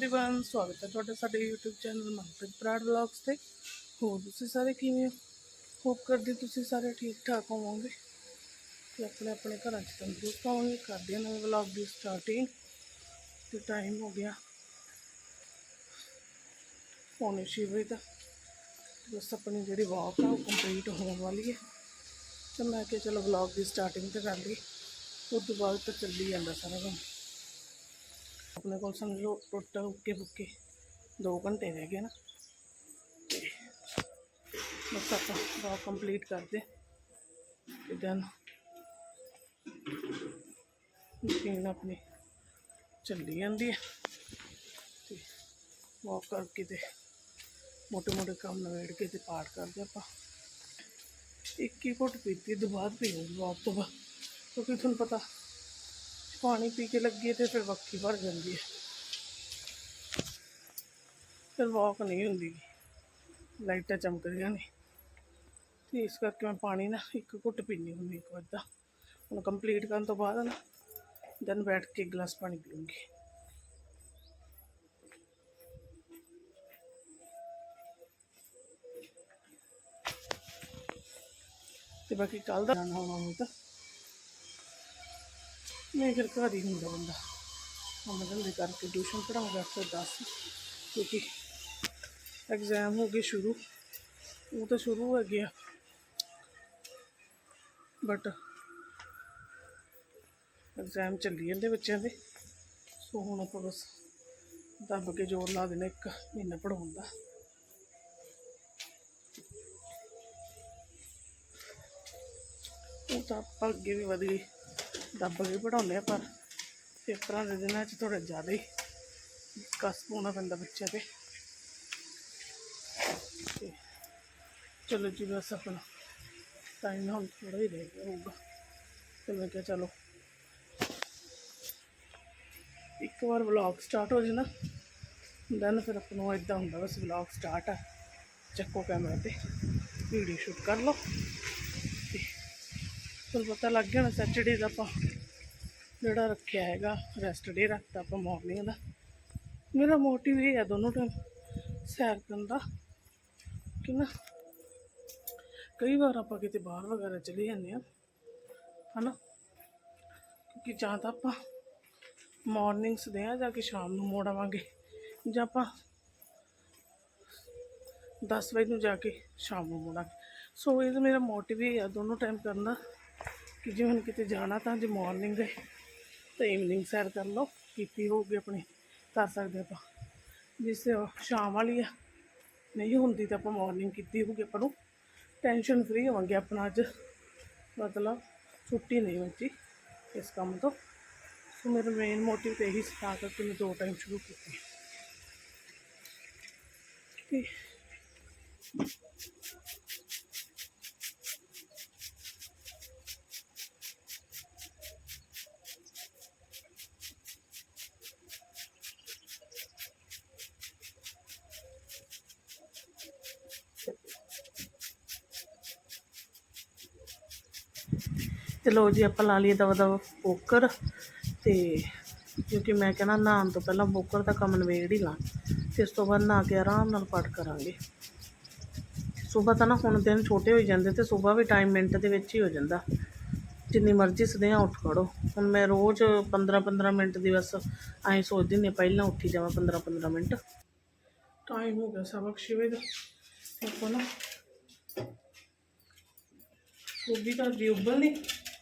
Everyone ਸਵਾਗਤ ਹੈ ਤੁਹਾਡਾ ਸਾਡੇ YouTube channel Manpreet proud vlogs ਤੇ ਹੋਰ ਤੁਸੀਂ ਸਾਰੇ ਕਿਵੇਂ ਹੋ ਹੋਪ ਕਰਦੇ ਤੁਸੀਂ ਸਾਰੇ ਠੀਕ ਠਾਕ ਹੋਵੋਗੇ ਤੇ ਆਪਣੇ ਆਪਣੇ ਘਰਾਂ 'ਚ ਤੰਦਰੁਸਤ ਹੋਵੋਗੇ ਕਰਦੇ ਹਾਂ ਨਵੇਂ ਵਲੌਗ ਦੀ ਸਟਾਰਟਿੰਗ ਤੇ ਟਾਈਮ ਹੋ ਗਿਆ ਪੌਣੇ ਛੇ ਵਜੇ ਦਾ ਬਸ ਆਪਣੀ ਜਿਹੜੀ ਵਾਕ ਆ ਉਹ ਕੰਪਲੀਟ ਹੋਣ ਵਾਲੀ ਹੈ ਤੇ ਮੈਂ ਕਿਹਾ ਚਲੋ ਵਲੌਗ ਦੀ ਸਟਾਰਟਿੰਗ ਤੇ ਕਰ ਲਈ ਉਸ ਤੋਂ ਬਾਅਦ ਤਾਂ ਚੱਲੀ ਜਾਂਦਾ ਸਾਰਾ ਕੰਮ ਆਪਣੇ ਕੋਲ ਸਮਝੋ ਟੋਟਲ ਟੁੱਟ ਉੱਕੇ ਬੁੱਕੇ 2 ਘੰਟੇ ਰਹਿ ਗਏ ਨਾ। ਤੇ ਬਸ ਆਪਾਂ ਵਾਕ ਕੰਪਲੀਟ ਕਰਦੇ। ਤੇ ਦੈਨ ਮਸ਼ੀਨ ਆਪਣੀ ਚੱਲੀ ਜਾਂਦੀ ਹੈ। ਤੇ ਵਾਕ ਕਰਕੇ ਤੇ ਮੋਟੇ ਮੋਟੇ ਕੰਮ ਨਵੇੜ ਕੇ ਤੇ ਪਾਠ ਕਰਦੇ ਆਪਾਂ। ਇੱਕ ਹੀ ਘੁੱਟ ਪੀਤੀ ਤੋਂ ਬਾਅਦ ਪੀਉਂਗੀ ਵਾਕ ਤੋਂ ਬਾਅਦ। ਕਿਉਂਕਿ ਤੁਹਾਨੂੰ ਪਤਾ ਪਾਣੀ ਪੀ ਕੇ ਲੱਗੀ ਤੇ ਫਿਰ ਵੱਖੀ ਭਰ ਜਾਂਦੀ ਹੈ। ਫਿਰ ਵਾਕ ਨਹੀਂ ਹੁੰਦੀ। ਲਾਈਟਾਂ ਚਮਕਦੀਆਂ ਨੇ। ਤੇ ਇਸ ਕਰਕੇ ਮੈਂ ਪਾਣੀ ਨਾ ਇੱਕ ਘੁੱਟ ਪੀਣੀ ਹੁੰਦੀ ਇੱਕ ਵਾਰ ਦਾ ਹੁਣ ਕੰਪਲੀਟ ਕਰਨ ਤੋਂ ਬਾਅਦ ਨਾ ਦੈਨ ਬੈਠ ਕੇ ਇੱਕ ਗਲਾਸ ਪਾਣੀ ਪੀਉਂਗੀ ਤੇ ਬਾਕੀ ਕੱਲ ਦਾ ਜਾਣਾ ਹੋਣਾ ਤਾਂ। ਮੈਂ ਫਿਰ ਘਰ ਹੀ ਹੁੰਦਾ ਬੰਦਾ ਕੰਮ ਧੰਦੇ ਕਰਕੇ ਟਿਊਸ਼ਨ ਪੜਾਉਂਦਾ ਫਿਰ 10 ਕਿਉਂਕਿ ਐਗਜ਼ਾਮ ਹੋ ਗਏ ਸ਼ੁਰੂ। ਉਹ ਤਾਂ ਸ਼ੁਰੂ ਹੋ ਗਿਆ। ਬਟ ਐਗਜ਼ਾਮ ਚੱਲੀ ਜਾਂਦੇ ਬੱਚਿਆਂ ਦੇ। ਸੋ ਹੁਣ ਆਪਾਂ ਬਸ ਦੱਬ ਕੇ ਜ਼ੋਰ ਲਾ ਦੇਣਾ ਇੱਕ ਮਹੀਨਾ ਪੜਾਉਣ ਦਾ। ਉਹ ਤਾਂ ਆਪਾਂ ਅੱਗੇ ਵੀ ਵਧੀਆ ਦੱਬ ਕੇ ਪੜਾਉਂਦੇ ਆ, ਪਰ ਪੇਪਰਾਂ ਦੇ ਦਿਨਾਂ 'ਚ ਥੋੜਾ ਜ਼ਿਆਦਾ ਹੀ ਕਸ ਪਾਉਣਾ ਪੈਂਦਾ ਬੱਚਿਆਂ ਤੇ। ਚਲੋ ਜੀ, ਬਸ ਆਪਣਾ ਟਾਈਮ ਹੁਣ ਥੋੜਾ ਹੀ ਰਹਿ ਗਿਆ ਹੋਊਗਾ। ਤੇ ਮੈਂ ਕਿਹਾ ਚਲੋ, ਇੱਕ ਵਾਰ ਵਲੌਗ ਸਟਾਰਟ ਹੋ ਜੇ ਨਾ ਦੈਨ ਫਿਰ ਆਪਾਂ ਨੂੰ ਇਦਾਂ ਹੁੰਦਾ, ਬਸ ਵਲੌਗ ਸਟਾਰਟ ਆ। ਚੱਕੋ ਕੈਮਰਾ ਤੇ ਵੀਡੀਓ ਸ਼ੂਟ ਕਰ ਲਓ। ਤੁਹਾਨੂੰ ਪਤਾ ਲੱਗ ਗਿਆ ਨਾ ਸੈਚਰਡੇ ਦਾ ਆਪਾਂ ਜਿਹੜਾ ਰੱਖਿਆ ਹੈਗਾ ਰੈਸਟ ਡੇ ਰੱਖਤਾ ਆਪਾਂ ਮਾਰਨਿੰਗ ਦਾ। ਮੇਰਾ ਮੋਟਿਵ ਇਹ ਹੈ ਦੋਨੋਂ ਟਾਈਮ ਸੈਰ ਕਰਨ ਦਾ ਕਿ ਨਾ ਕਈ ਵਾਰ ਆਪਾਂ ਕਿਤੇ ਬਾਹਰ ਵਗੈਰਾ ਚਲੇ ਜਾਂਦੇ ਆ ਹਨਾ? ਕਿਉਂਕਿ ਜਾਂ ਤਾਂ ਆਪਾਂ ਮਾਰਨਿੰਗਸ ਦੇ ਆ ਜਾ ਕੇ ਸ਼ਾਮ ਨੂੰ ਮੋੜ ਆਵਾਂਗੇ, ਜਾਂ ਆਪਾਂ 10 ਵਜੇ ਨੂੰ ਜਾ ਕੇ ਸ਼ਾਮ ਨੂੰ ਮੁੜਾਂਗੇ। ਸੋ ਇਹ ਤਾਂ ਮੇਰਾ ਮੋਟਿਵ ਹੀ ਆ ਦੋਨੋਂ ਟਾਈਮ ਕਰਨ ਦਾ। ਕਿ ਜੇ ਹੁਣ ਕਿਤੇ ਜਾਣਾ ਤਾਂ ਜੇ ਮਾਰਨਿੰਗ ਹੈ, ਤਾਂ ਈਵਨਿੰਗ ਸੈਰ ਕਰ ਲਓ, ਕੀਤੀ ਹੋਊਗੀ ਆਪਣੀ, ਕਰ ਸਕਦੇ ਆਪਾਂ। ਜਿਸ ਸ਼ਾਮ ਵਾਲੀ ਆ, ਨਹੀਂ ਹੁੰਦੀ ਤਾਂ ਆਪਾਂ ਮਾਰਨਿੰਗ ਕੀਤੀ ਹੋਊਗੀ ਆਪਾਂ ਨੂੰ। ਟੈਨਸ਼ਨ ਫ੍ਰੀ ਹੋਵਾਂਗੇ ਆਪਣਾ ਅੱਜ। ਮਤਲਬ ਛੁੱਟੀ ਨਹੀਂ ਬੱਚੀ ਇਸ ਕੰਮ ਤੋਂ। ਸੋ ਮੇਰਾ ਮੇਨ ਮੋਟਿਵ ਤੇ ਇਹੀ ਸੀ, ਤਾਂ ਕਰਕੇ ਮੈਂ ਦੋ ਟਾਈਮ ਸ਼ੁਰੂ ਕੀਤੀ। ਤੇ ਤੇ ਲੋ ਜੀ, ਆਪਾਂ ਲਾ ਲਈਏ ਦਵਾ ਦਵਾ ਬੋਕਰ ਤੇ ਕਿਉਂਕਿ ਮੈਂ ਕਹਿੰਦਾ ਨਹਾਉਣ ਤੋਂ ਪਹਿਲਾਂ ਬੋਕਰ ਦਾ ਕੰਮ ਨਵੇੜ ਹੀ ਲਾਂ ਤੇ ਉਸ ਤੋਂ ਬਾਅਦ ਨਹਾ ਕੇ ਆਰਾਮ ਨਾਲ ਪਾਠ ਕਰਾਂਗੇ। ਸਵੇਰ ਤਾਂ ਨਾ ਹੁਣ ਦਿਨ ਛੋਟੇ ਹੋਈ ਜਾਂਦੇ ਤੇ ਸਵੇਰ ਵੀ ਟਾਈਮ ਮਿੰਟ ਦੇ ਵਿੱਚ ਹੀ ਹੋ ਜਾਂਦਾ। ਜਿੰਨੀ ਮਰਜ਼ੀ ਸਦਿਆਂ ਉੱਠ ਖੜੋ। ਹੁਣ ਮੈਂ ਰੋਜ਼ 15 15 ਮਿੰਟ ਦੀ ਬਸ ਐਂ ਸੋਚਦੀ ਨੇ ਪਹਿਲਾਂ ਉੱਠੀ ਜਾਵਾਂ 15 15 ਮਿੰਟ। ਟਾਈਮ ਹੋ ਗਿਆ ਸਬਕ ਛੇ ਦਾ। ਤੇ ਨਾ ਗੋਭੀ ਤਾਂ ਦੀ ਉਬਲਣੀ।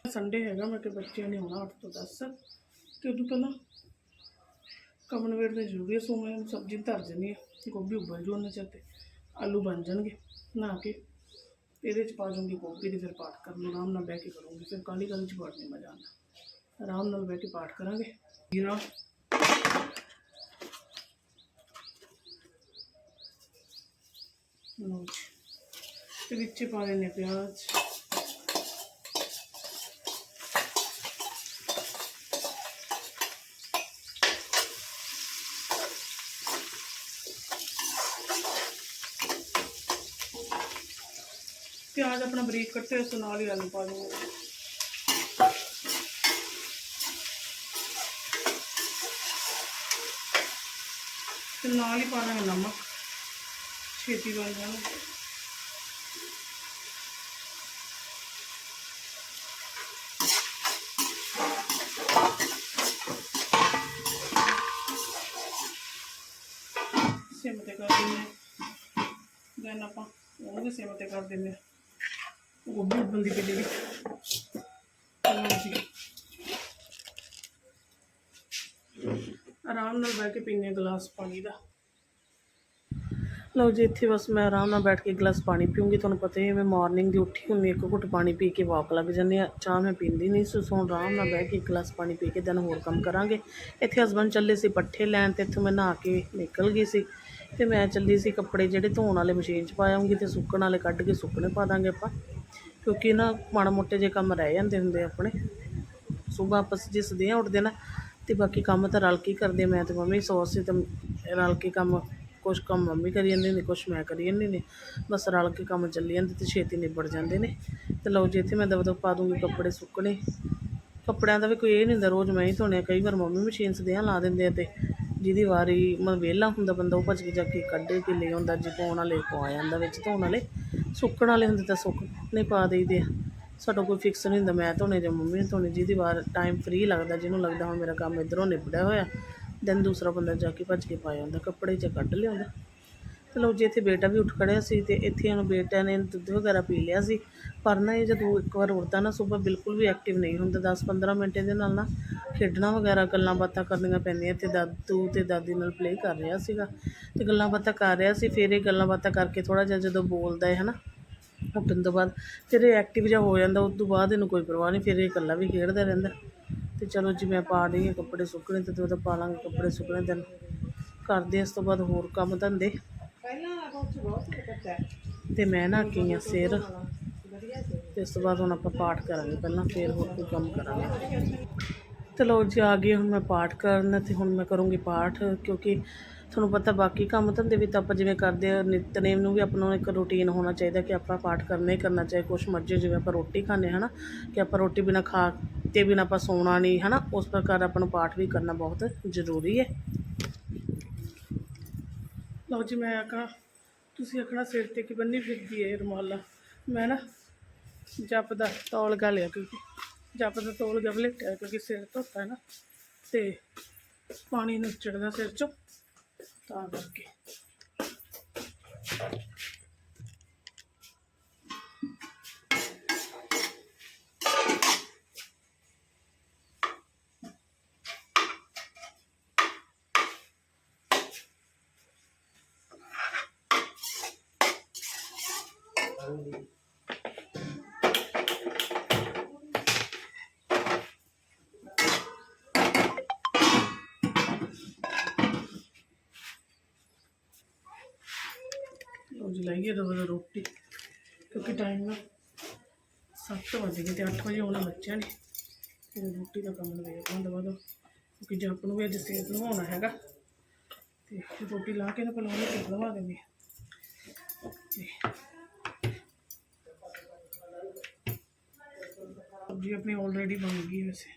ਸੰਡੇ ਹੈਗਾ, ਮੈਂ ਕਿ ਬੱਚਿਆਂ ਨੇ ਆਉਣਾ 8 ਤੋਂ 10 ਤੇ ਉਦੋਂ ਪਹਿਲਾਂ ਕਮਨ ਵੇੜ ਦੇ ਜ਼ਰੂਰੀ ਸੋ ਮੈਂ ਸਬਜ਼ੀ ਧਰ ਦਿੰਦੀ ਹਾਂ ਗੋਭੀ ਉਬਲ ਜੂ ਉਹਨਾਂ ਚਿਰ ਆਲੂ ਬਣ ਜਾਣਗੇ, ਨਹਾ ਕੇ ਇਹਦੇ ਚ ਪਾ ਦੂੰਗੀ ਗੋਭੀ ਦੀ ਫਿਰ ਪਾਠ ਕਰਨ ਆਰਾਮ ਨਾਲ ਬਹਿ ਕੇ ਕਰੂੰਗੀ। ਫਿਰ ਕਾਲੀ ਕਾਲੀ ਚ ਪਾਠ ਨਹੀਂ ਮਜ਼ਾ ਆਉਂਦਾ। ਆਰਾਮ ਨਾਲ ਬਹਿ ਕੇ ਪਾਠ ਕਰਾਂਗੇ। ਜੀਰਾ ਲਓ ਤੇ ਵਿੱਚ ਪਾ ਲੈਣੇ ਪਿਆਜ਼। ਪਿਆਜ਼ ਆਪਣਾ ਬਰੀਕ ਕੱਟੇ ਉਸ ਨਾਲ ਹੀ ਆਲੂ ਪਾ ਦੂੰਗੇ ਤੇ ਨਾਲ ਹੀ ਪਾ ਦਾਂਗੇ ਨਮਕ, ਛੇਤੀ ਬਣ ਜਾਣਾ। ਸਿਮ ਤੇ ਕਰ ਦਿੰਦੇ ਦੈਨ ਆਪਾਂ ਉਹ ਵੀ ਸਿਮ ਤੇ ਕਰ ਦਿੰਦੇ ਹਾਂ। ਗੋਭੀ ਉਬਲਦੀ ਪਈ ਜਿਹੜੀ ਚਲੋ ਆਰਾਮ ਨਾਲ ਬਹਿ ਕੇ ਪੀਨੇ ਗਲਾਸ ਪਾਣੀ ਦਾ। ਲਓ ਜੀ, ਇੱਥੇ ਬਸ ਮੈਂ ਆਰਾਮ ਨਾਲ ਬੈਠ ਕੇ ਗਲਾਸ ਪਾਣੀ ਪੀਉਂਗੀ ਤੁਹਾਨੂੰ ਪਤਾ ਹੀ ਹੈ, ਮੈਂ ਮਾਰਨਿੰਗ ਦੀ ਉੱਠੀ ਹੁੰਦੀ ਇੱਕ ਘੁੱਟ ਪਾਣੀ ਪੀ ਕੇ ਵਾਕ ਲੱਗ ਜਾਂਦੀ ਆ ਚਾਹ ਮੈਂ ਪੀਂਦੀ ਨਹੀਂ ਸੋ ਸੋ ਆਰਾਮ ਨਾਲ ਬਹਿ ਕੇ ਇੱਕ ਗਲਾਸ ਪਾਣੀ ਪੀ ਕੇ ਦਿਨ ਹੋਰ ਕੰਮ ਕਰਾਂਗੇ। ਇੱਥੇ ਹਸਬੰਡ ਚੱਲੇ ਸੀ ਪੱਠੇ ਲੈਣ ਤੇ ਇੱਥੋਂ ਮੈਂ ਨਹਾ ਕੇ ਨਿਕਲ ਗਈ ਸੀ। ਤੇ ਮੈਂ ਚੱਲੀ ਸੀ ਕੱਪੜੇ ਜਿਹੜੇ ਧੋਣ ਵਾਲੇ ਮਸ਼ੀਨ 'ਚ ਪਾਉਂਗੀ ਤੇ ਸੁੱਕਣ ਵਾਲੇ ਕੱਢ ਕੇ ਸੁੱਕਣੇ ਪਾ ਦਾਂਗੇ ਆਪਾਂ। ਕਿਉਂਕਿ ਨਾ ਮਾੜਾ ਮੋਟੇ ਜੇ ਕੰਮ ਰਹਿ ਜਾਂਦੇ ਹੁੰਦੇ ਆਪਣੇ। ਸਵੇਰ ਆਪਸ ਜੇ ਦੇ ਉੱਠਦੇ ਨਾ ਤੇ ਬਾਕੀ ਕੰਮ ਤਾਂ ਰਲ ਕੇ ਹੀ ਕਰਦੇ ਮੈਂ ਤੇ ਮੰਮੀ ਸੋਚ ਸੀ ਤਾਂ ਰਲ ਕੇ ਕੰਮ, ਕੁਛ ਕੰਮ ਮੰਮੀ ਕਰੀ ਜਾਂਦੇ ਨੇ ਕੁਛ ਮੈਂ ਕਰੀ ਜਾਂਦੀ ਨੇ ਬਸ ਰਲ ਕੇ ਕੰਮ ਚੱਲੀ ਜਾਂਦੇ ਤੇ ਛੇਤੀ ਨਿਬੜ ਜਾਂਦੇ ਨੇ। ਤੇ ਲਓ ਜੀ, ਇੱਥੇ ਮੈਂ ਦਬ ਦਬ ਪਾ ਦੂੰਗੀ ਕੱਪੜੇ ਸੁੱਕਣੇ। ਕੱਪੜਿਆਂ ਦਾ ਵੀ ਕੋਈ ਇਹ ਨਹੀਂ ਹੁੰਦਾ, ਰੋਜ਼ ਮੈਂ ਹੀ ਧੋਣੇ ਕਈ ਵਾਰ ਮੰਮੀ ਮਸ਼ੀਨ 'ਚ ਲਾ ਦਿੰਦੇ ਆ ਤੇ ਜਿਹਦੀ ਵਾਰੀ ਮਤਲਬ ਵਿਹਲਾ ਹੁੰਦਾ ਬੰਦਾ, ਉਹ ਭੱਜ ਕੇ ਜਾ ਕੇ ਕੱਢੇ ਕੇ ਲੈ ਆਉਂਦਾ, ਜੇ ਪਾਉਣ ਵਾਲੇ ਪਾ ਜਾਂਦਾ ਵਿੱਚ ਧੋਣ ਵਾਲੇ। ਸੁੱਕਣ ਵਾਲੇ ਹੁੰਦੇ ਤਾਂ ਸੁੱਕ ਨਹੀਂ ਪਾ ਦੇਈਦੇ ਆ। ਸਾਡਾ ਕੋਈ ਫਿਕਸ ਨਹੀਂ ਹੁੰਦਾ। ਮੈਂ ਧੋਣੇ ਜਾਂ ਮੰਮੀ ਨੇ ਧੋਣੇ, ਜਿਹਦੀ ਵਾਰ ਟਾਈਮ ਫ੍ਰੀ ਲੱਗਦਾ, ਜਿਹਨੂੰ ਲੱਗਦਾ ਹੁਣ ਮੇਰਾ ਕੰਮ ਇੱਧਰੋਂ ਨਿਬੜਿਆ ਹੋਇਆ ਦੈਨ ਦੂਸਰਾ ਬੰਦਾ ਜਾ ਕੇ ਭੱਜ ਕੇ ਪਾ ਜਾਂਦਾ ਕੱਪੜੇ 'ਚ ਕੱਢ ਲਿਆਉਂਦਾ। ਤੇ ਲਓ ਜੀ, ਇੱਥੇ ਬੇਟਾ ਵੀ ਉੱਠ ਖੜਿਆ ਸੀ ਤੇ ਇੱਥੇ ਹੁਣ ਬੇਟਾ ਨੇ ਦੁੱਧ ਵਗੈਰਾ ਪੀ ਲਿਆ ਸੀ। ਪਰ ਨਾ ਇਹ ਜਦੋਂ ਇੱਕ ਵਾਰ ਉੱਠਦਾ ਨਾ, ਸਵੇਰ ਬਿਲਕੁਲ ਵੀ ਐਕਟਿਵ ਨਹੀਂ ਹੁੰਦਾ। 10-15 ਮਿੰਟ ਇਹਦੇ ਨਾਲ ਨਾ ਖੇਡਣਾ ਵਗੈਰਾ, ਗੱਲਾਂ ਬਾਤਾਂ ਕਰਨੀਆਂ ਪੈਂਦੀਆਂ। ਤੇ ਦਾਦੂ ਤੇ ਦਾਦੀ ਨਾਲ ਪਲੇ ਕਰ ਰਿਹਾ ਸੀਗਾ ਤੇ ਗੱਲਾਂ ਬਾਤਾਂ ਕਰ ਰਿਹਾ ਸੀ। ਫਿਰ ਇਹ ਗੱਲਾਂ ਬਾਤਾਂ ਕਰਕੇ ਥੋੜਾ ਜਿਹਾ ਜਦੋਂ ਬੋਲਦਾ ਹੈ ਹਨਾ ਉੱਠਣ ਤੋਂ ਬਾਅਦ ਫਿਰ ਇਹ ਐਕਟਿਵ ਜਿਹਾ ਹੋ ਜਾਂਦਾ ਉਸ ਤੋਂ ਬਾਅਦ ਇਹਨੂੰ ਕੋਈ ਪਰਵਾਹ ਨਹੀਂ ਫਿਰ ਇਹ ਇਕੱਲਾ ਵੀ ਖੇਡਦਾ ਰਹਿੰਦਾ। ਤੇ ਚਲੋ ਜੀ ਮੈਂ ਪਾ ਰਹੀ ਹਾਂ ਕੱਪੜੇ ਸੁੱਕਣੇ ਤੇ ਉਹਦਾ ਪਾ ਲਾਂਗੇ ਕੱਪੜੇ ਸੁੱਕਣੇ ਦਿਨ। ਕਰਦੇ ਇਸ ਤੋਂ ਬਾਅਦ ਹੋਰ ਕੰਮ ਧੰਦੇ। ਤੇ ਮੈਂ ਨਾ ਕੀ ਆ ਸਿਰ। ਤੇ ਇਸ ਤੋਂ ਬਾਅਦ ਹੁਣ ਆਪਾਂ ਪਾਠ ਕਰਾਂਗੇ ਪਹਿਲਾਂ ਫਿਰ ਹੋਰ ਕੋਈ ਕੰਮ ਕਰਾਂਗੇ। ਤੇ ਲਓ ਜੀ ਆ ਗਈ ਹੁਣ ਮੈਂ ਪਾਠ ਕਰਨ ਤੇ ਹੁਣ ਮੈਂ ਕਰੂੰਗੀ ਪਾਠ ਕਿਉਂਕਿ ਤੁਹਾਨੂੰ ਪਤਾ ਬਾਕੀ ਕੰਮ ਧੰਦੇ ਵੀ ਤਾਂ ਆਪਾਂ ਜਿਵੇਂ ਕਰਦੇ ਆ, ਨਿਤਨੇਮ ਨੂੰ ਵੀ ਆਪਣਾ ਨੂੰ ਇੱਕ ਰੂਟੀਨ ਹੋਣਾ ਚਾਹੀਦਾ ਕਿ ਆਪਾਂ ਪਾਠ ਕਰਨਾ ਹੀ ਕਰਨਾ ਚਾਹੀਦਾ ਕੁਛ ਮਰਜ਼ੀ ਜਿਵੇਂ ਆਪਾਂ ਰੋਟੀ ਖਾਂਦੇ ਹਨਾ ਕਿ ਆਪਾਂ ਰੋਟੀ ਬਿਨਾ ਖਾ ਤੇ ਬਿਨਾ ਆਪਾਂ ਸੌਣਾ ਨਹੀਂ ਹਨਾ ਉਸ ਪ੍ਰਕਾਰ ਆਪਾਂ ਨੂੰ ਪਾਠ ਵੀ ਕਰਨਾ ਬਹੁਤ ਜ਼ਰੂਰੀ ਹੈ। ਲਓ ਜੀ, ਮੈਂ ਆਖਾਂ, ਤੁਸੀਂ ਆਖਣਾ ਸਿਰ ਤੇ ਕਿ ਬੰਨੀ ਫਿਰਦੀ ਹੈ ਰੁਮਾਲਾ। ਮੈਂ ਨਾ ਜਪ ਦਾ ਤੌਲ ਗਾ ਲਿਆ ਕਿਉਂਕਿ ਜਪ ਦਾ ਤੌਲ ਗਾ ਲਿਆ ਕਿਉਂਕਿ ਸਿਰ ਧੋਤਾ ਹੈ ਨਾ, ਤੇ ਪਾਣੀ ਨੂੰ ਚੜਦਾ ਸਿਰ ਚੋਂ। ਤਾਂ ਕਰਕੇ ਲਓ ਜੀ ਲਾਈਏ ਦੋ ਦੋ ਰੋਟੀ ਕਿਉਂਕਿ ਟਾਈਮ ਨਾ 7 ਵਜੇ ਗਏ ਤੇ 8 ਵਜੇ ਆਉਣਾ ਬੱਚਿਆਂ ਨੇ ਫਿਰ ਰੋਟੀ ਦਾ ਕੰਮ ਨਵੇੜਨਾ ਦਵਾ ਦੋ ਕਿਉਂਕਿ ਜੱਪ ਨੂੰ ਵੀ ਅੱਜ ਸੇਤ ਨਵਾਉਣਾ ਹੈਗਾ ਤੇ ਰੋਟੀ ਲਾ ਕੇ ਨਾ ਪਹਿਲਾਂ ਉਹਨੂੰ ਸੇਤ ਨਵਾ ਦਿੰਦੇ ਹਾਂ। ਤੇ ਸਬਜ਼ੀ ਆਪਣੀ ਆਲਰੇਡੀ ਬਣ ਗਈ ਹੈ ਵੈਸੇ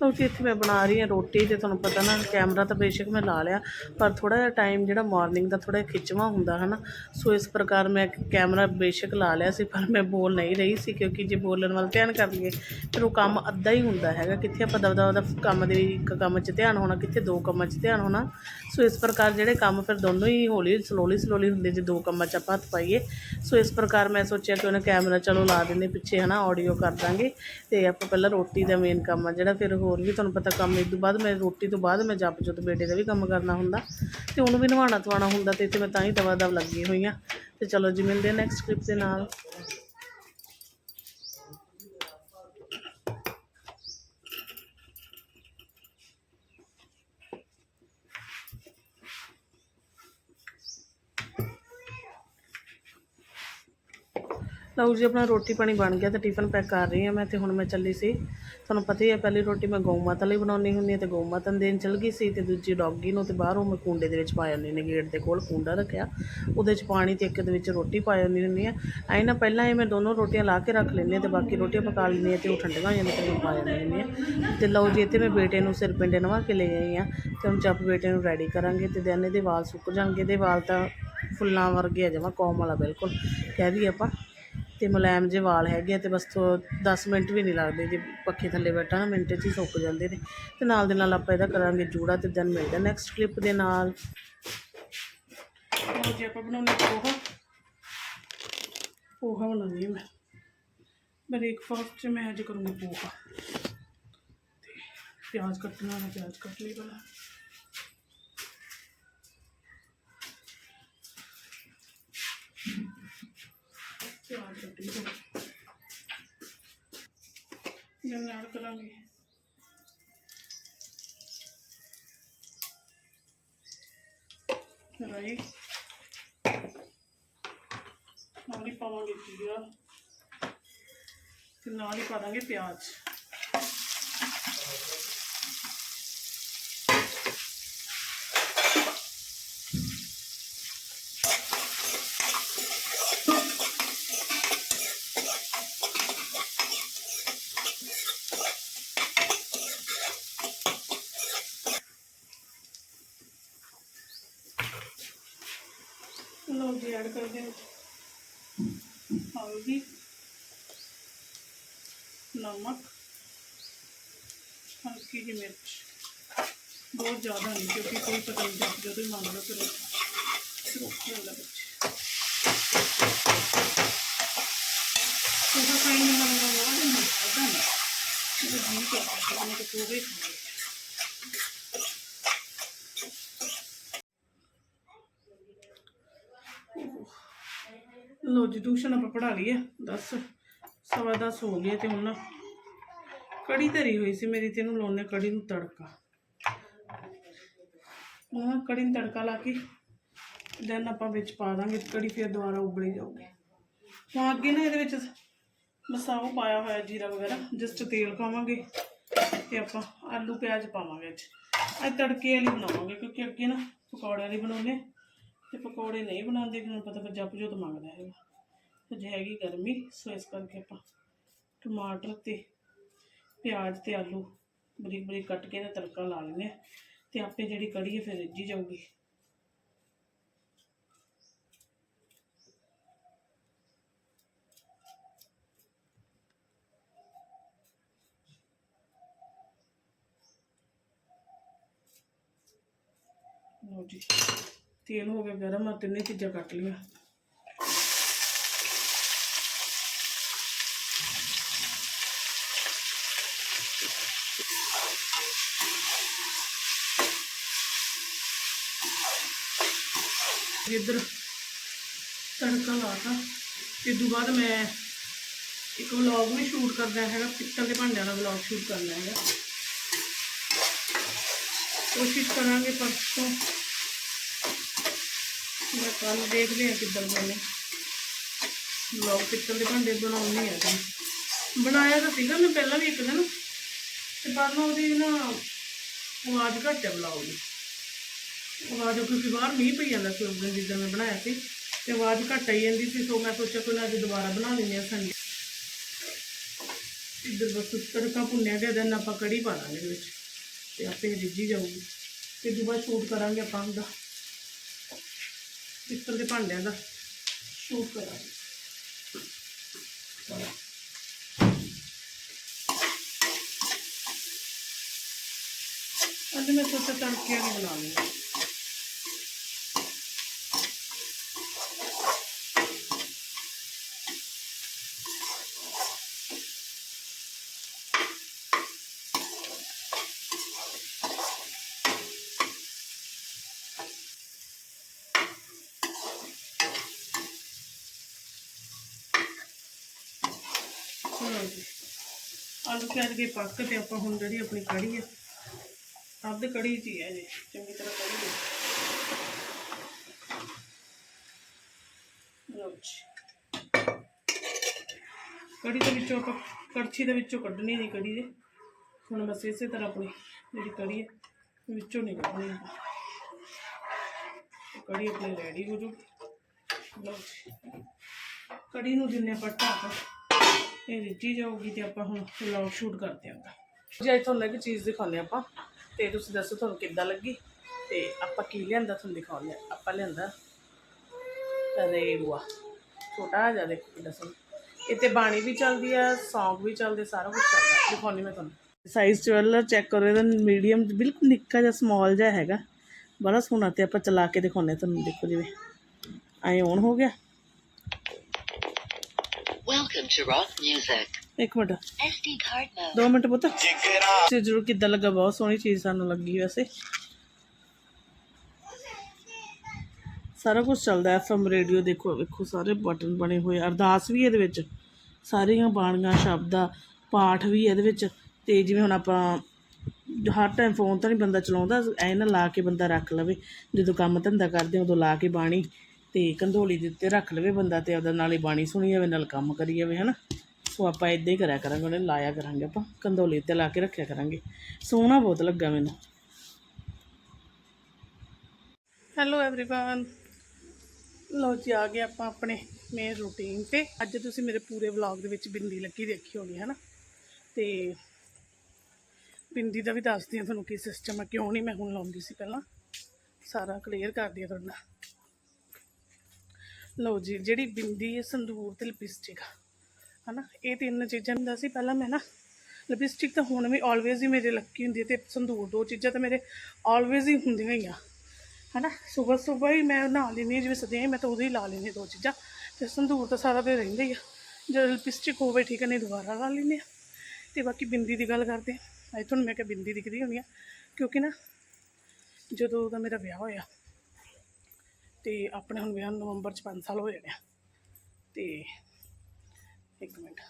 ਕਿਉਂਕਿ ਇੱਥੇ ਮੈਂ ਬਣਾ ਰਹੀ ਹਾਂ ਰੋਟੀ ਤੇ ਤੁਹਾਨੂੰ ਪਤਾ ਨਾ ਕੈਮਰਾ ਤਾਂ ਬੇਸ਼ੱਕ ਮੈਂ ਲਾ ਲਿਆ, ਪਰ ਥੋੜਾ ਜਿਹਾ ਟਾਈਮ ਜਿਹੜਾ ਮਾਰਨਿੰਗ ਦਾ ਥੋੜਾ ਖਿੱਚਵਾ ਹੁੰਦਾ ਹੈ ਨਾ ਸੋ ਇਸ ਪ੍ਰਕਾਰ ਮੈਂ ਕੈਮਰਾ ਬੇਸ਼ੱਕ ਲਾ ਲਿਆ ਸੀ, ਪਰ ਮੈਂ ਬੋਲ ਨਹੀਂ ਰਹੀ ਸੀ ਕਿਉਂਕਿ ਜੇ ਬੋਲਣ ਵੱਲ ਧਿਆਨ ਕਰ ਲਈਏ, ਫਿਰ ਉਹ ਕੰਮ ਅੱਧਾ ਹੀ ਹੁੰਦਾ ਹੈਗਾ, ਕਿੱਥੇ ਆਪਾਂ ਦਬਦਾ ਦਬਦਾ ਕੰਮ ਦੇ ਇੱਕ ਕੰਮ 'ਚ ਧਿਆਨ ਹੋਣਾ, ਕਿੱਥੇ ਦੋ ਕੰਮਾਂ 'ਚ ਧਿਆਨ ਹੋਣਾ, ਸੋ ਇਸ ਪ੍ਰਕਾਰ ਜਿਹੜੇ ਕੰਮ ਫਿਰ ਦੋਨੋਂ ਹੀ ਹੌਲੀ ਸਲੋਲੀ ਸਲੋਲੀ ਹੁੰਦੇ ਜੇ ਦੋ ਕੰਮਾਂ 'ਚ ਆਪਾਂ ਹੱਥ ਪਾਈਏ, ਸੋ ਇਸ ਪ੍ਰਕਾਰ ਮੈਂ ਸੋਚਿਆ ਕਿ ਉਹਨੇ ਕੈਮਰਾ ਚਲੋ ਲਾ ਦਿੰਦੇ ਪਿੱਛੇ ਹਨਾ ਆਡੀਓ ਕਰ ਦਾਂਗੇ, ਤੇ ਆਪਾਂ ਪਹਿਲਾਂ ਰੋਟੀ ਦਾ ਮੇਨ ਕੰਮ ਆ ਜਿਹੜਾ ਫਿਰ ਉਹ ਹੋਰ ਵੀ ਤੁਹਾਨੂੰ ਪਤਾ ਕੰਮ ਇਸ ਤੋਂ ਬਾਅਦ ਮੈਂ ਰੋਟੀ ਤੋਂ ਬਾਅਦ ਮੈਂ ਜੱਪ ਜੁੱਤ ਬੇਟੇ ਦਾ ਵੀ ਕੰਮ ਕਰਨਾ ਹੁੰਦਾ ਤੇ ਉਹਨੂੰ ਵੀ ਨਵਾਉਣਾ ਧਵਾਉਣਾ ਹੁੰਦਾ ਤੇ ਇੱਥੇ ਮੈਂ ਤਾਂ ਹੀ ਦਵਾ ਦਵ ਲੱਗੀ ਹੋਈ ਆ ਤੇ ਚਲੋ ਜੀ, ਮਿਲਦੇ ਨੈਕਸਟ ਕਲਿੱਪ ਦੇ ਨਾਲ। ਲਓ ਜੀ ਆਪਣਾ ਰੋਟੀ ਪਾਣੀ ਬਣ ਗਿਆ ਤੇ ਟਿਫਨ ਪੈਕ ਕਰ ਰਹੀ ਹਾਂ ਮੈਂ ਤੇ ਹੁਣ ਮੈਂ ਚੱਲੀ ਸੀ। ਤੁਹਾਨੂੰ ਪਤਾ ਹੀ ਹੈ ਪਹਿਲੀ ਰੋਟੀ ਮੈਂ ਗਊ ਮਾਤਾ ਲਈ ਬਣਾਉਣੀ ਹੁੰਦੀ ਹੈ ਤੇ ਗਊ ਮਾਤਾ ਨੂੰ ਦੇਣ ਚੱਲ ਗਈ ਸੀ ਤੇ ਦੂਜੀ ਡੌਗੀ ਨੂੰ ਤੇ ਬਾਹਰੋਂ ਮੈਂ ਕੁੰਡੇ ਦੇ ਵਿੱਚ ਪਾ ਜਾਂਦੀ ਨੇ ਗੇਟ ਦੇ ਕੋਲ ਕੁੰਡਾ ਰੱਖਿਆ। ਉਹਦੇ 'ਚ ਪਾਣੀ ਤੇ ਇੱਕ ਦੇ ਵਿੱਚ ਰੋਟੀ ਪਾ ਜਾਂਦੀ ਹੁੰਦੀ ਆ ਐਂ ਨਾ ਪਹਿਲਾਂ ਇਹ ਮੈਂ ਦੋਨੋਂ ਰੋਟੀਆਂ ਲਾ ਕੇ ਰੱਖ ਲੈਂਦੀ ਹਾਂ ਤੇ ਬਾਕੀ ਰੋਟੀਆਂ ਪਕਾ ਲੈਂਦੀ ਹਾਂ ਤੇ ਉਹ ਠੰਡੀਆਂ ਹੋ ਜਾਂਦੀਆਂ ਤੇ ਮੈਂ ਪਾ ਜਾਂਦੀ ਹੁੰਦੀ ਹਾਂ। ਤੇ ਲਓ ਜੀ, ਇੱਥੇ ਮੈਂ ਬੇਟੇ ਨੂੰ ਸਿਰ ਪਿੰਡੇ ਨਵਾ ਕੇ ਲੈ ਆਈ ਆ ਤੇ ਹੁਣ ਚੱਪ ਬੇਟੇ ਨੂੰ ਰੈਡੀ ਕਰਾਂਗੇ ਤੇ ਦਿਨ ਇਹਦੇ ਵਾਲ ਸੁੱਕ ਜਾਣਗੇ। ਇਹਦੇ ਵਾਲ ਤਾਂ ਫੁੱਲਾਂ ਵਰਗੇ ਆ ਜਮਾ, ਕੌਮ ਵਾਲਾ ਬਿਲਕੁਲ। ਕਹਿ ਦਈਏ ਆਪਾਂ। ਅਤੇ ਮੁਲਾਇਮ ਜਿਹੇ ਵਾਲ ਹੈਗੇ ਆ ਤੇ ਬਸ ਥੋ ਦਸ ਮਿੰਟ ਵੀ ਨਹੀਂ ਲੱਗਦੇ ਜੇ ਪੱਖੇ ਥੱਲੇ ਬੈਠਾ ਨਾ ਮਿੰਟ 'ਚ ਹੀ ਸੁੱਕ ਜਾਂਦੇ ਨੇ। ਅਤੇ ਨਾਲ ਦੇ ਨਾਲ ਆਪਾਂ ਇਹਦਾ ਕਰਾਂਗੇ ਜੂੜਾ ਅਤੇ ਦਿਨ ਮਿਲਦਾ ਨੈਕਸਟ ਕਲਿੱਪ ਦੇ ਨਾਲ। ਲਓ ਜੀ, ਆਪਾਂ ਬਣਾਉਣੇ ਪੋਹਾ। ਪੋਹਾ ਬਣਾਉਣੀ ਮੈਂ। ਬ੍ਰੇਕਫਾਸਟ 'ਚ ਮੈਂ ਅੱਜ ਕਰੂੰਗੀ ਪੋਹਾ। ਪਿਆਜ਼ ਕੱਟਣਾ ਹੈ, ਪਿਆਜ਼ ਕੱਟ ਲਈ ਪਹਿਲਾਂ। ਪਿਆਜ਼ ਕੱਟ ਮੈਂ ਨਾਲ ਕਰਾਂਗੀ। ਰਾਈ। ਨਾਲ ਹੀ ਪਾਵਾਂਗੇ ਜੀਰਾ ਤੇ ਨਾਲ ਹੀ ਪਾ ਦਾਂਗੇ ਪਿਆਜ਼। ਲਓ ਜੀ ਐਡ ਕਰਦੇ ਹਾਂ ਹਲਦੀ ਨਮਕ ਹਲਕੀ ਜਿਹੀ ਮਿਰਚ ਬਹੁਤ ਜ਼ਿਆਦਾ ਨਹੀਂ ਕਿਉਂਕਿ ਕੋਈ ਪਤਾ ਨਹੀਂ ਜਦ ਜਦੋਂ ਹੀ ਮੰਗ ਲਓ ਫਿਰ ਫਿਰ ਔਖਾ ਹੁੰਦਾ ਬੱਚੇ ਉਹ ਖਾਈ ਨਹੀਂ ਮੰਗਦਾ ਉਹ ਨਹੀਂ ਪਤਾ ਨਹੀਂ ਇਹ ਜੀ ਕਰਦਾ ਮੈਂ ਤਾਂ ਪੂਰੇ ਖਾਂਦੇ ਲੋ ਜੀ, ਟਿਊਸ਼ਨ ਆਪਾਂ ਪੜਾ ਲਈ ਹੈ 10 ਸਵਾ ਦਸ ਹੋ ਗਏ ਤੇ ਹੁਣ ਨਾ ਕੜੀ ਧਰੀ ਹੋਈ ਸੀ ਮੇਰੀ ਤੇ ਇਹਨੂੰ ਲਾਉਣੇ ਕੜੀ ਨੂੰ ਤੜਕਾ। ਹੁਣ ਕੜੀ ਨੂੰ ਤੜਕਾ ਲਾ ਕੇ ਦੈਨ ਆਪਾਂ ਵਿੱਚ ਪਾ ਦਾਂਗੇ, ਕੜੀ ਫਿਰ ਦੁਬਾਰਾ ਉਬਲੀ ਜਾਊਗੀ। ਹੁਣ ਅੱਗੇ ਨਾ ਇਹਦੇ ਵਿੱਚ ਮਸਾਲਾ ਪਾਇਆ ਹੋਇਆ, ਜੀਰਾ ਵਗੈਰਾ ਜਸਟ ਤੇਲ ਪਾਵਾਂਗੇ ਤੇ ਆਪਾਂ ਆਲੂ ਪਿਆਜ਼ ਪਾਵਾਂਗੇ ਵਿੱਚ। ਅੱਜ ਤੜਕੇ ਵਾਲੀ ਬਣਾਵਾਂਗੇ ਕਿਉਂਕਿ ਅੱਗੇ ਨਾ ਪਕੌੜਿਆਂ ਵਾਲੀ ਬਣਾਉਣੇ ਤੇ ਪਕੌੜੇ ਨਹੀਂ ਬਣਾਉਂਦੇ ਕਿਉਂ ਪਤਾ ਫਿਰ ਜਪ ਜੋਤ ਮੰਗਦਾ ਹੈਗਾ। ਤੇ ਜੇ ਹੈਗੀ ਗਰਮੀ, ਸੋ ਇਸ ਕਰਕੇ ਆਪਾਂ ਟਮਾਟਰ ਤੇ ਪਿਆਜ਼ ਤੇ ਆਲੂ ਬਰੀਕ ਬਰੀਕ ਕੱਟ ਕੇ ਇਹਦਾ ਤੜਕਾ ਲਾ ਲੈਂਦੇ ਹਾਂ ਤੇ ਆਪੇ ਜਿਹੜੀ ਕੜੀ ਹੈ ਫਿਰ ਰਿੱਝੀ ਜਾਊਗੀ। ਲਓ ਜੀ। ਤੇਲ ਹੋ ਗਿਆ ਗਰਮ ਆ ਤਿੰਨੇ ਚੀਜ਼ਾਂ ਕੱਟ ਲਈਆਂ। ਇੱਧਰ ਤੜਕਾ ਲਾਤਾ। ਤੇ ਤੋਂ ਬਾਅਦ ਮੈਂ ਇੱਕ ਵਲੌਗ ਵੀ ਸ਼ੂਟ ਕਰਨਾ ਹੈਗਾ, ਪਿੱਤਲ ਦੇ ਭਾਂਡਿਆਂ ਦਾ ਵਲੌਗ ਸ਼ੂਟ ਕਰਨਾ ਹੈਗਾ। ਕੋਸ਼ਿਸ਼ ਕਰਾਂਗੇ ਪਰਸੋਂ ਮੈਂ ਕੱਲ ਦੇਖਦੇ ਹਾਂ ਕਿੱਦਾਂ ਬਣੇ। ਵਲੌਗ ਪਿੱਤਲ ਦੇ ਭਾਂਡੇ ਬਣਾਉਣੇ ਆ ਤਾਂ ਬਣਾਇਆ ਤਾਂ ਸੀਗਾ ਮੈਂ ਪਹਿਲਾਂ ਵੀ ਇੱਕ ਦਿਨ, ਤੇ ਪਰ ਨਾ ਉਹਦੀ ਨਾ ਆਵਾਜ਼ ਘੱਟ ਹੈ ਵਲੌਗ ਦੀ। ਆਵਾਜ਼ ਕਿਉਂਕਿ ਬਾਹਰ ਮੀਂਹ ਪਈ ਜਾਂਦਾ ਸੀ ਉਸ ਦਿਨ ਜਿੱਦਾਂ ਮੈਂ ਬਣਾਇਆ ਸੀ, ਤੇ ਆਵਾਜ਼ ਘੱਟ ਆਈ ਜਾਂਦੀ ਸੀ, ਸੋ ਮੈਂ ਸੋਚਿਆ ਕੋਈ ਨਾ ਅੱਜ ਦੁਬਾਰਾ ਬਣਾ ਲੈਂਦੇ ਆ ਸੰਡੇ। ਇੱਧਰ ਬਸ ਤੜਕਾ ਭੁੰਨਿਆ ਗਿਆ ਦੈਨ ਆਪਾਂ ਕੜੀ ਪਾ ਦਾਂਗੇ ਇਹਦੇ ਵਿੱਚ, ਤੇ ਆਪੇ ਰਿੱਝੀ ਜਾਊਗੀ। ਤੇ ਦੁਬਾਰਾ ਸ਼ੂਟ ਕਰਾਂਗੇ ਆਪਾਂ ਉਹਦਾ। ਪਿੱਤਲ ਦੇ ਭਾਂਡਿਆਂ ਦਾ ਸ਼ੂਟ ਕਰਾਂਗੇ। ਅੱਜ ਮੈਂ ਸੋਚਿਆ ਤੜਕੇ ਵਾਲੀ ਬਣਾ ਲਈ ਚਲੋ ਜੀ ਆਲੂ ਪੱਕ ਤੇ ਆਪਾਂ ਹੁਣ ਜਿਹੜੀ ਆਪਣੀ ਕੜੀ ਹੈ ਅੱਧ ਕੜੀ ਚ ਹੀ ਹੈ ਜੀ, ਚੰਗੀ ਤਰ੍ਹਾਂ ਕੜੀ ਹੈ ਲਓ ਕੜੀ ਦੇ ਵਿੱਚੋਂ ਆਪਾਂ ਕੜਛੀ ਦੇ ਵਿੱਚੋਂ ਕੱਢਣੀ ਨਹੀਂ ਕੜੀ ਦੇ। ਹੁਣ ਬਸ ਇਸੇ ਤਰ੍ਹਾਂ ਆਪਣੀ ਜਿਹੜੀ ਕੜੀ ਹੈ ਵਿੱਚੋਂ ਨਹੀਂ ਕੱਢਣੀ ਕੜੀ ਆਪਣੀ ਰੈਡੀ ਹੋ ਜੂ। ਲਓ ਕੜੀ ਨੂੰ ਜਿੰਨੇ ਆਪਾਂ ਢੱਕ ਇਹ ਰਿੱਝੀ ਜਾਊਗੀ ਤੇ ਆਪਾਂ ਹੁਣ ਵਲੌਗ ਸ਼ੂਟ ਕਰਦੇ ਆਂ ਜੀ ਅੱਜ ਤੁਹਾਨੂੰ ਇੱਕ ਚੀਜ਼ ਦਿਖਾਉਂਦੇ ਆਪਾਂ। ਤੇ ਤੁਸੀਂ ਦੱਸੋ ਤੁਹਾਨੂੰ ਕਿੱਦਾਂ ਲੱਗੀ? ਤੇ ਆਪਾਂ ਕੀ ਲਿਆਂਦਾ ਤੁਹਾਨੂੰ ਦਿਖਾਉਂਦੇ। ਆਪਾਂ ਲਿਆਂਦਾ ਰੇਲੂਆ ਛੋਟਾ ਜਿਹਾ ਦੇਖੋ ਕਿੱਦਾਂ ਸੋਹਣਾ। ਇੱਥੇ ਬਾਣੀ ਵੀ ਚੱਲਦੀ ਆ ਸੌਂਗ ਵੀ ਚੱਲਦੇ ਸਾਰਾ ਕੁਝ ਚੱਲਦਾ। ਦਿਖਾਉਣੀ ਮੈਂ ਤੁਹਾਨੂੰ। ਸਾਈਜ਼ ਚਵਲਰ ਚੈੱਕ ਕਰੋ ਇਹਦਾ ਮੀਡੀਅਮ ਬਿਲਕੁਲ ਨਿੱਕਾ ਜਿਹਾ ਸਮਾਲ ਜਿਹਾ ਹੈਗਾ। ਬੜਾ ਸੋਹਣਾ ਤੇ ਆਪਾਂ ਚਲਾ ਕੇ ਦਿਖਾਉਂਦੇ ਹਾਂ ਤੁਹਾਨੂੰ ਦੇਖੋ ਜਿਵੇਂ। ਐਂ ਔਨ ਹੋ ਗਿਆ। ਇੱਕ ਮਿੰਟ. ਦੋ ਮਿੰਟ ਪੁੱਤ। ਤੇ ਜਰੂਰ ਕਿੱਦਾਂ ਲੱਗਾ? ਬਹੁਤ ਸੋਹਣੀ ਚੀਜ਼ ਸਾਨੂੰ ਲੱਗੀ ਵੈਸੇ। ਸਾਰਾ ਕੁਝ ਚੱਲਦਾ ਐਫਐਮ ਰੇਡੀਓ ਦੇਖੋ ਵੇਖੋ ਸਾਰੇ ਬਟਨ ਬਣੇ ਹੋਏ ਅਰਦਾਸ ਵੀ ਇਹਦੇ ਵਿੱਚ। ਸਾਰੀਆਂ ਬਾਣੀਆਂ ਸ਼ਬਦਾਂ ਪਾਠ ਵੀ ਇਹਦੇ ਵਿੱਚ। ਤੇ ਜਿਵੇਂ ਹੁਣ ਆਪਾਂ ਹਰ ਟਾਈਮ ਫੋਨ ਤਾਂ ਨਹੀਂ ਬੰਦਾ ਚਲਾਉਂਦਾ ਐ ਨਾ ਲਾ ਕੇ ਬੰਦਾ ਰੱਖ ਲਵੇ। ਜਦੋਂ ਕੰਮ ਧੰਦਾ ਕਰਦੇ ਉਦੋਂ ਲਾ ਕੇ ਬਾਣੀ। ਤੇ ਕੰਧੋਲੀ ਦੇ ਉੱਤੇ ਰੱਖ ਲਵੇ ਬੰਦਾ ਤੇ ਉਹਦਾ ਨਾਲੇ ਬਾਣੀ ਸੁਣੀ ਜਾਵੇ ਨਾਲ ਕੰਮ ਕਰੀ ਜਾਵੇ ਹਨਾ ਸੋ ਆਪਾਂ ਇਦਾਂ ਹੀ ਕਰਿਆ ਕਰਾਂਗੇ ਉਹਨੇ ਲਾਇਆ ਕਰਾਂਗੇ ਆਪਾਂ ਕੰਧੋਲੀ ਉੱਤੇ ਲਾ ਕੇ ਰੱਖਿਆ ਕਰਾਂਗੇ ਸੋਹਣਾ ਬਹੁਤ ਲੱਗਾ ਮੈਨੂੰ ਹੈਲੋ एवरीवन ਲੋ ਜੀ ਆ ਗਏ ਆਪਾਂ ਆਪਣੇ ਮੇਨ ਰੂਟੀਨ ਤੇ ਅੱਜ ਤੁਸੀਂ ਮੇਰੇ ਪੂਰੇ ਵਲੌਗ ਦੇ ਵਿੱਚ ਬਿੰਦੀ ਲੱਗੀ ਦੇਖੀ ਹੋਣੀ ਹੈ ਨਾ ਤੇ ਬਿੰਦੀ ਦਾ ਵੀ ਦੱਸਦੀ ਹਾਂ ਤੁਹਾਨੂੰ ਕੀ ਸਿਸਟਮ ਹੈ ਕਿਉਂ ਨਹੀਂ ਮੈਂ ਹੁਣ ਲਾਉਂਦੀ ਸੀ ਪਹਿਲਾਂ ਸਾਰਾ ਕਲੀਅਰ ਕਰਦੀ ਹਾਂ ਤੁਹਾਡੇ ਨਾਲ ਲਓ ਜੀ, ਜਿਹੜੀ ਬਿੰਦੀ ਹੈ ਸੰਦੂਰ ਤੇ ਲਿਪਸਟਿਕ ਹਨਾ? ਇਹ ਤਿੰਨ ਚੀਜ਼ਾਂ ਹੁੰਦਾ ਸੀ। ਪਹਿਲਾਂ ਮੈਂ ਨਾ ਲਿਪਸਟਿਕ ਤਾਂ ਹੁਣ ਵੀ ਆਲਵੇਜ਼ ਹੀ ਮੇਰੇ ਲੱਕੀ ਹੁੰਦੀ ਹੈ ਤੇ ਸੰਦੂਰ ਦੋ ਚੀਜ਼ਾਂ ਤਾਂ ਮੇਰੇ ਆਲਵੇਜ਼ ਹੀ ਹੁੰਦੀਆਂ ਹੀ ਆ, ਹਨਾ? ਸਵੇਰ ਸਵੇਰ ਹੀ ਮੈਂ ਨਹਾ ਲੈਂਦੀ ਹਾਂ, ਜਿਵੇਂ ਸਦੀਆਂ ਮੈਂ ਤਾਂ ਉਦੋਂ ਹੀ ਲਾ ਲੈਂਦੀ ਹਾਂ ਦੋ ਚੀਜ਼ਾਂ, ਤੇ ਸੰਦੂਰ ਤਾਂ ਸਾਰਾ ਦਿਨ ਰਹਿੰਦਾ ਹੀ ਆ। ਜਦੋਂ ਲਿਪਸਟਿਕ ਹੋਵੇ ਠੀਕ ਹੈ ਨਹੀਂ ਦੁਬਾਰਾ ਲਾ ਲੈਂਦੇ ਆ ਤੇ ਬਾਕੀ ਬਿੰਦੀ ਦੀ ਗੱਲ ਕਰਦੇ ਹਾਂ। ਅੱਜ ਤੁਹਾਨੂੰ ਮੈਂ ਕਿਹਾ ਬਿੰਦੀ ਦਿਖਦੀ ਹੋਣੀ ਆ, ਕਿਉਂਕਿ ਨਾ ਜਦੋਂ ਦਾ ਮੇਰਾ ਵਿਆਹ ਹੋਇਆ ਤੇ ਆਪਣੇ ਹੁਣ ਵਿਆਹ ਨਵੰਬਰ ਚ 5 ਸਾਲ ਹੋ ਜਾਣੇ ਆ। ਤੇ ਇੱਕ ਮਿੰਟ।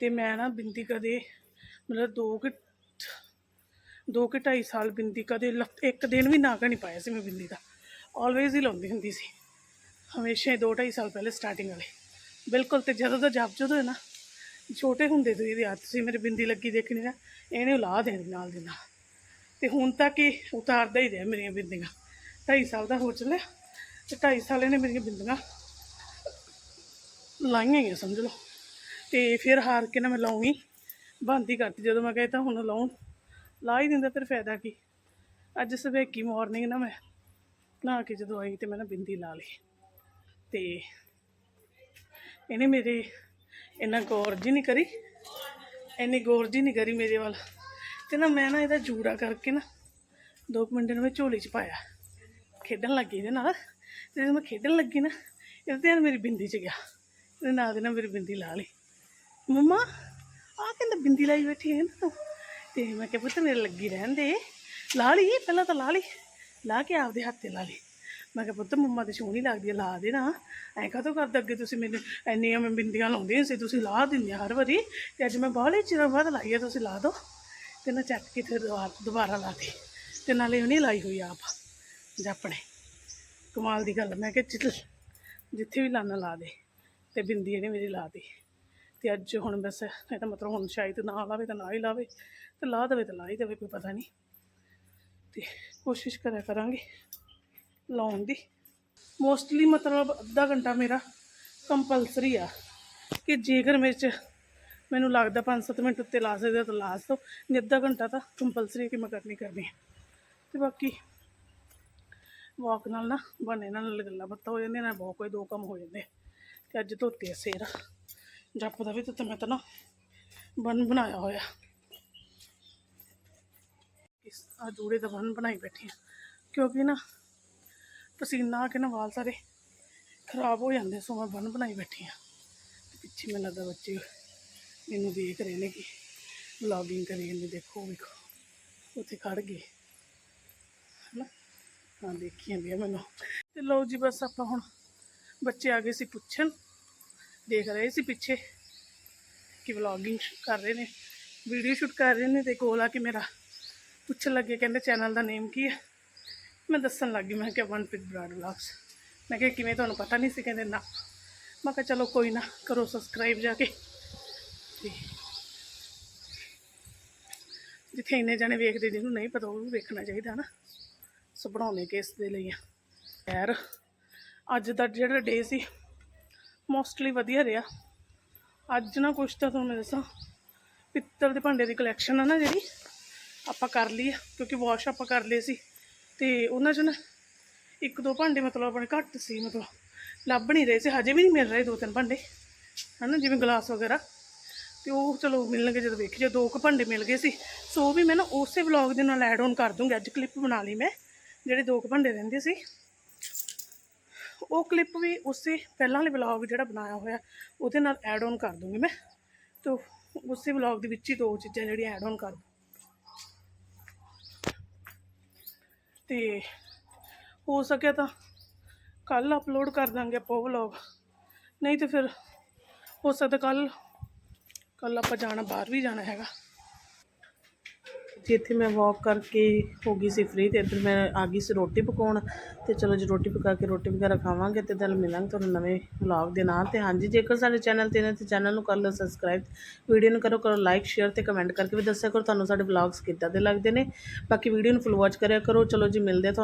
ਤੇ ਮੈਂ ਨਾ ਬਿੰਦੀ ਕਦੇ ਮਤਲਬ ਦੋ ਕਿ ਦੋ ਕਿ ਢਾਈ ਸਾਲ ਬਿੰਦੀ ਕਦੇ ਲ- ਇੱਕ ਦਿਨ ਵੀ ਨਾਗਾ ਨਹੀਂ ਪਾਇਆ ਸੀ ਮੈਂ ਬਿੰਦੀ ਦਾ। ਆਲਵੇਜ਼ ਹੀ ਲਾਉਂਦੀ ਹੁੰਦੀ ਸੀ। ਹਮੇਸ਼ਾ ਹੀ ਦੋ ਢਾਈ ਸਾਲ ਪਹਿਲੇ ਸਟਾਰਟਿੰਗ ਵਾਲੇ। ਬਿਲਕੁਲ ਤੇ ਜਦੋਂ ਦਾ ਜਪ ਜਦੋਂ ਹੈ ਨਾ ਛੋਟੇ ਹੁੰਦੇ ਤੋਂ ਇਹਦੀ ਆਦਤ ਸੀ ਮੇਰੇ ਬਿੰਦੀ ਲੱਗੀ ਦੇਖਣੀ ਨਾ, ਇਹਨੇ ਲਾ ਦੇਣ ਨਾਲ ਦੇ ਨਾਲ। ਤੇ ਹੁਣ ਤੱਕ ਇਹ ਉਤਾਰਦਾ ਹੀ ਰਿਹਾ ਮੇਰੀਆਂ ਬਿੰਦੀਆਂ। ਢਾਈ ਸਾਲ ਦਾ ਹੋ ਚੱਲਿਆ, ਤੇ ਢਾਈ ਸਾਲ ਇਹਨੇ ਮੇਰੀਆਂ ਬਿੰਦੀਆਂ ਲਾਈਆਂ ਹੀ ਸਮਝ ਲਓ। ਤੇ ਫਿਰ ਹਾਰ ਕੇ ਨਾ ਮੈਂ ਲਾਉਂਗੀ ਬੰਦ ਹੀ ਕਰਤੀ ਜਦੋਂ ਮੈਂ ਕਹਿੰਦਾ ਹੁਣ ਲਾਉਣ। ਲਾ ਹੀ ਦਿੰਦਾ, ਫਿਰ ਫਾਇਦਾ ਕੀ? ਅੱਜ ਸਵੇਰ ਕੀ ਮਾਰਨਿੰਗ ਨਾ ਮੈਂ ਨਹਾ ਕੇ ਜਦੋਂ ਆਈ ਤੇ ਮੈਂ ਨਾ ਬਿੰਦੀ ਲਾ ਲਈ। ਤੇ ਇਹਨੇ ਮੇਰੇ ਇੰਨਾ ਗੌਰ ਜੀ ਨਹੀਂ ਕਰੀ, ਇੰਨੀ ਗੌਰ ਜੀ ਨਹੀਂ ਕਰੀ ਮੇਰੇ ਵੱਲ। ਤੇ ਨਾ ਮੈਂ ਨਾ ਇਹਦਾ ਜੂੜਾ ਕਰਕੇ ਨਾ ਦੋ ਕੁ ਮਿੰਟ ਨੂੰ ਮੈਂ ਝੋਲੀ 'ਚ ਪਾਇਆ। ਖੇਡਣ ਲੱਗੀ ਇਹਦੇ ਨਾਲ। ਤੇ ਜਦੋਂ ਮੈਂ ਖੇਡਣ ਲੱਗੀ ਨਾ, ਇਹਦਾ ਧਿਆਨ ਮੇਰੀ ਬਿੰਦੀ 'ਚ ਗਿਆ। ਇਹਦੇ ਨਾਲ ਦੇ ਨਾਲ ਮੇਰੀ ਬਿੰਦੀ ਲਾ ਲਈ। ਮੰਮਾ ਆ ਕਹਿੰਦਾ ਬਿੰਦੀ ਲਾਈ ਬੈਠੀ ਹੈ ਨਾ। ਤੂੰ ਤੇ ਮੈਂ ਕਿਹਾ ਪੁੱਤ ਮੇਰੇ ਲੱਗੀ ਰਹਿਣ ਦੇ। ਲਾ ਲਈ, ਪਹਿਲਾਂ ਤਾਂ ਲਾ ਲਈ। ਲਾ ਕੇ ਆਪਦੇ ਹੱਥ 'ਤੇ ਲਾ ਲਈ। ਮੈਂ ਕਿਹਾ ਪੁੱਤ ਮੰਮਾ ਤੇ ਸੋਹਣੀ ਲੱਗਦੀ ਹੈ ਲਾ ਦੇਣਾ। ਨਾ ਐਂ ਕਾਹਤੋਂ ਕਰਦਾ ਅੱਗੇ ਤੁਸੀਂ ਮੈਨੂੰ? ਇੰਨੀਆਂ ਮੈਂ ਬਿੰਦੀਆਂ ਲਾਉਂਦੀ ਸੀ, ਤੁਸੀਂ ਲਾ ਦਿੰਦੇ ਹਰ ਵਾਰੀ। ਤੇ ਅੱਜ ਮੈਂ ਬਾਹਲੇ ਚਿਰ ਬਾਅਦ ਲਾਈ ਹੈ ਤੁਸੀਂ ਲਾ ਦਿਓ। ਤੇ ਨਾ ਚੱਕ ਕੇ ਫਿਰ ਦੁਬਾਰਾ ਦੁਬਾਰਾ ਲਾ ਦੇ ਤੇ ਨਾਲੇ ਉਹਨੇ ਲਾਈ ਹੋਈ ਆ ਆਪ ਜਾਪਣੇ ਕਮਾਲ ਦੀ ਗੱਲ ਮੈਂ ਕਿਹਾ ਜਿੱਥੇ ਜਿੱਥੇ ਵੀ ਲਾਣਾ ਲਾ ਦੇ। ਤੇ ਬਿੰਦੀ ਇਹਨੇ ਮੇਰੀ ਲਾ ਦੇ ਤੇ ਅੱਜ ਹੁਣ ਬਸ ਇਹ ਤਾਂ ਮਤਲਬ ਹੁਣ ਸ਼ਾਇਦ ਨਾ ਲਾਵੇ ਤਾਂ ਨਾ ਹੀ ਲਾਵੇ। ਤੇ ਲਾ ਦੇਵੇ ਤਾਂ ਲਾ ਹੀ ਦੇਵੇ, ਕੋਈ ਪਤਾ ਨਹੀਂ। ਤੇ ਕੋਸ਼ਿਸ਼ ਕਰਿਆ ਕਰਾਂਗੇ। ਲਾਉਣ ਦੀ। ਮੋਸਟਲੀ ਮਤਲਬ ਅੱਧਾ ਘੰਟਾ ਮੇਰਾ ਕੰਪਲਸਰੀ ਆ ਕਿ ਜੇਕਰ ਮੇਰੇ 'ਚ ਮੈਨੂੰ ਲੱਗਦਾ 5-7 ਮਿੰਟ ਉੱਤੇ ਲਾ ਸਕਦੇ ਤਾਂ ਲਾ ਸਕੋ ਨਹੀਂ ਅੱਧਾ ਘੰਟਾ ਤਾਂ ਕੰਪਲਸਰੀ ਕਿ ਮੈਂ ਕਰਨੀ ਕਰਨੀ ਹੈ ਤੇ ਬਾਕੀ ਵਾਕ ਨਾਲ ਨਾ ਬਣੇ ਨਾਲ ਗੱਲਾਂ ਬਾਤਾਂ ਹੋ ਜਾਂਦੀਆਂ ਨਾ, ਬਹੁਤ ਕੋਈ ਦੋ ਕੰਮ ਹੋ ਜਾਂਦੇ ਤੇ ਅੱਜ ਧੋਤੇ ਆ ਸਿਰ ਜੱਪ ਦਾ ਵੀ ਤੇ ਮੈਂ ਤਾਂ ਨਾ ਬਨ ਬਣਾਇਆ ਹੋਇਆ। ਇਸ ਆ ਜੂੜੇ ਦਾ ਬਨ ਬਣਾਈ ਬੈਠੀ ਆ। ਕਿਉਂਕਿ ਨਾ ਪਸੀਨਾ ਆ ਕੇ ਨਾ ਵਾਲ ਸਾਰੇ ਖਰਾਬ ਹੋ ਜਾਂਦੇ ਸੋ ਮੈਂ ਬਨ ਬਣਾਈ ਬੈਠੀ ਆ ਪਿੱਛੇ ਮੈਨੂੰ ਲੱਗਦਾ ਬੱਚੇ ਮੈਨੂੰ ਦੇਖ ਰਹੇ ਨੇ ਕਿ ਵਲੌਗਿੰਗ ਕਰੀ ਜਾਂਦੇ, ਦੇਖੋ, ਵੇਖੋ। ਉੱਥੇ ਖੜ ਗਏ। ਹਨਾ? ਹਾਂ, ਦੇਖੀ ਜਾਂਦੀ ਆ ਮੈਨੂੰ। ਤੇ ਲਓ ਜੀ, ਬਸ ਆਪਾਂ ਹੁਣ ਬੱਚੇ ਆ ਗਏ ਸੀ ਪੁੱਛਣ। ਦੇਖ ਰਹੇ ਸੀ ਪਿੱਛੇ ਕਿ ਵਲੌਗਿੰਗ ਕਰ ਰਹੇ ਨੇ ਵੀਡੀਓ ਸ਼ੂਟ ਕਰ ਰਹੇ ਨੇ ਤੇ ਕੋਲ ਆ ਕੇ ਮੇਰਾ ਪੁੱਛਣ ਲੱਗੇ, ਕਹਿੰਦੇ ਚੈਨਲ ਦਾ ਨੇਮ ਕੀ ਹੈ? ਮੈਂ ਦੱਸਣ ਲੱਗ ਗਈ, ਮੈਂ ਕਿਹਾ ਮਨਪ੍ਰੀਤ ਬਰਾੜ ਵਲੌਗਸ ਮੈਂ ਕਿਹਾ ਕਿਵੇਂ ਤੁਹਾਨੂੰ ਪਤਾ ਨਹੀਂ ਸੀ, ਕਹਿੰਦੇ ਨਾ। ਮੈਂ ਕਿਹਾ ਚਲੋ ਕੋਈ ਨਾ, ਕਰੋ ਸਬਸਕ੍ਰਾਈਬ ਜਾ ਕੇ। ਤੇ ਜਿੱਥੇ ਇੰਨੇ ਜਣੇ ਵੇਖਦੇ ਜਿਹਨੂੰ ਨਹੀਂ ਪਤਾ ਉਹ ਵੇਖਣਾ ਚਾਹੀਦਾ ਨਾ। ਸੋ ਬਣਾਉਣੇ ਕਿਸ ਦੇ ਲਈ ਆ। ਯਾਰ ਅੱਜ ਦਾ ਜਿਹੜਾ ਡੇ ਸੀ ਮੋਸਟਲੀ ਵਧੀਆ ਰਿਹਾ। ਅੱਜ ਨਾ ਕੁਛ ਤਾਂ ਤੁਹਾਨੂੰ ਮੈਂ ਦੱਸਾਂ, ਪਿੱਤਲ ਦੇ ਭਾਂਡੇ ਦੀ ਕਲੈਕਸ਼ਨ ਆ ਨਾ ਜਿਹੜੀ, ਆਪਾਂ ਕਰ ਲਈ ਕਿਉਂਕਿ ਵਾਸ਼ ਆਪਾਂ ਕਰ ਲਈ ਸੀ। ਤੇ ਉਹਨਾਂ 'ਚ ਨਾ ਇੱਕ ਦੋ ਭਾਂਡੇ ਮਤਲਬ ਆਪਣੇ ਘੱਟ ਸੀ, ਮਤਲਬ ਲੱਭ ਨਹੀਂ ਰਹੇ ਸੀ, ਹਜੇ ਵੀ ਨਹੀਂ ਮਿਲ ਰਹੇ ਦੋ ਤਿੰਨ ਭਾਂਡੇ, ਹਨਾ, ਜਿਵੇਂ ਗਲਾਸ ਵਗੈਰਾ। ਤੇ ਉਹ ਚਲੋ ਮਿਲਣਗੇ ਜਦੋਂ ਵੇਖੀ ਜੇ ਦੋ ਕੁ ਭਾਂਡੇ ਮਿਲ ਗਏ ਸੀ। ਸੋ ਉਹ ਵੀ ਮੈਂ ਨਾ ਉਸੇ ਵਲੌਗ ਦੇ ਨਾਲ ਐਡ ਆਨ ਕਰ ਦੂੰਗੀ, ਅੱਜ ਕਲਿੱਪ ਬਣਾ ਲਈ ਮੈਂ, ਜਿਹੜੇ ਦੋ ਕੁ ਭਾਂਡੇ ਰਹਿੰਦੇ ਸੀ। ਉਹ ਕਲਿੱਪ ਵੀ ਉਸੇ ਪਹਿਲਾਂ ਵਾਲੇ ਵਲੌਗ ਜਿਹੜਾ ਬਣਾਇਆ ਹੋਇਆ, ਉਹਦੇ ਨਾਲ ਐਡ ਆਨ ਕਰ ਦੂੰਗੀ ਮੈਂ। ਤੋ ਉਸੇ ਵਲੌਗ ਦੇ ਵਿੱਚ ਹੀ ਦੋ ਚੀਜ਼ਾਂ ਜਿਹੜੀਆਂ ਐਡ ਆਨ ਕਰ ਦੂੰ ਤੇ ਹੋ ਸਕਿਆ ਤਾਂ ਕੱਲ ਅਪਲੋਡ ਕਰ ਦਾਂਗੇ ਆਪਾਂ ਉਹ ਵਲੌਗ ਨਹੀਂ ਤੇ ਫਿਰ ਹੋ ਸਕਦਾ ਕੱਲ ਕੱਲ ਆਪਾਂ ਜਾਣਾ, ਬਾਹਰ ਵੀ ਜਾਣਾ ਹੈਗਾ। ਜਿੱਥੇ ਮੈਂ ਵਾਕ ਕਰਕੇ ਹੋ ਗਈ ਸੀ ਫ੍ਰੀ ਤੇ, ਇੱਧਰ ਮੈਂ ਆ ਗਈ ਸੀ ਰੋਟੀ ਪਕਾਉਣ ਤੇ ਚਲੋ ਜੀ, ਰੋਟੀ ਪਕਾ ਕੇ ਰੋਟੀ ਵਗੈਰਾ ਖਾਵਾਂਗੇ ਤੇ ਨਾਲ ਮਿਲਾਂਗੇ ਤੁਹਾਨੂੰ ਨਵੇਂ ਵਲੌਗ ਦੇ ਨਾਲ ਤੇ ਹਾਂਜੀ, ਜੇਕਰ ਸਾਡੇ ਚੈਨਲ ਤੇ ਨੇ ਤੇ ਚੈਨਲ ਨੂੰ ਕਰ ਲਓ ਸਬਸਕ੍ਰਾਈਬ ਵੀਡੀਓ ਨੂੰ ਕਰੋ ਕਰੋ ਲਾਈਕ ਸ਼ੇਅਰ ਤੇ ਕਮੈਂਟ ਕਰਕੇ ਵੀ ਦੱਸਿਆ ਕਰੋ, ਤੁਹਾਨੂੰ ਸਾਡੇ ਵਲੌਗਸ ਕਿੱਦਾਂ ਦੇ ਲੱਗਦੇ ਨੇ। ਬਾਕੀ ਵੀਡੀਓ ਨੂੰ ਫੁੱਲ ਵਾਚ ਕਰਿਆ ਕਰੋ, ਚਲੋ ਜੀ, ਮਿਲਦੇ ਆ ਤੁਹਾਨੂੰ